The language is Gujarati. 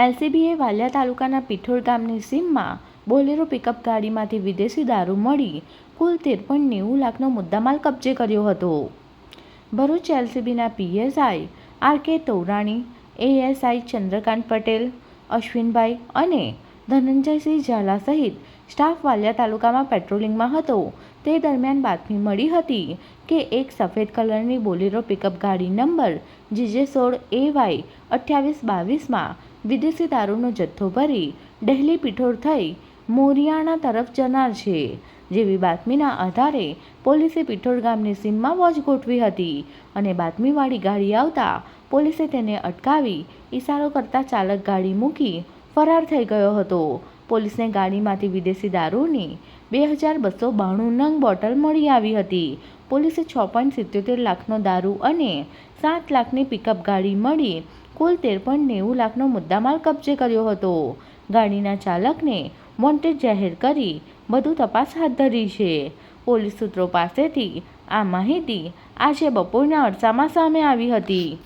એલસીબીએ વાલિયા તાલુકાના પીઠોડ ગામની સીમમાં બોલેરો પિકઅપ ગાડીમાંથી વિદેશી દારૂ મળી કુલ તેર પોઈન્ટ નેવું લાખનો મુદ્દામાલ કબજે કર્યો હતો. Bharuch એલસીબીના PSI R K Taurani, ASI Chandrakant Patel, Ashwinbhai અને ધનંજયસિંહ ઝાલા સહિત સ્ટાફ વાલિયા તાલુકામાં પેટ્રોલિંગમાં હતો. તે દરમિયાન બાતમી મળી હતી કે એક સફેદ કલરની બોલેરો પિકઅપ ગાડી નંબર જીજે સોળ એ વાય અઠ્યાવીસ બાવીસમાં વિદેશી દારૂનો જથ્થો ભરી ડહેલી પીઠોર થઈ મોરિયાણા તરફ જનાર છે. જેવી બાતમીના આધારે પોલીસે પીઠોર ગામની સીમમાં વોચ ગોઠવી હતી અને બાતમીવાળી ગાડી આવતા પોલીસે તેને અટકાવી ઈશારો કરતા ચાલક ગાડી મૂકી ફરાર થઈ ગયો હતો. પોલીસને ગાડીમાંથી વિદેશી દારૂની બે હજાર બસો બાણું નંગ બોટલ મળી આવી હતી. પોલીસે છ પોઈન્ટ સિત્યોતેર લાખનો દારૂ અને સાત લાખની પિકઅપ ગાડી મળી કુલ તેર પોઈન્ટ નેવું લાખનો મુદ્દામાલ કબજે કર્યો હતો. ગાડીના ચાલકને વોન્ટેડ જાહેર કરી વધુ તપાસ હાથ ધરી છે. પોલીસ સૂત્રો પાસેથી આ માહિતી આજે બપોરના અરસામાં સામે આવી હતી.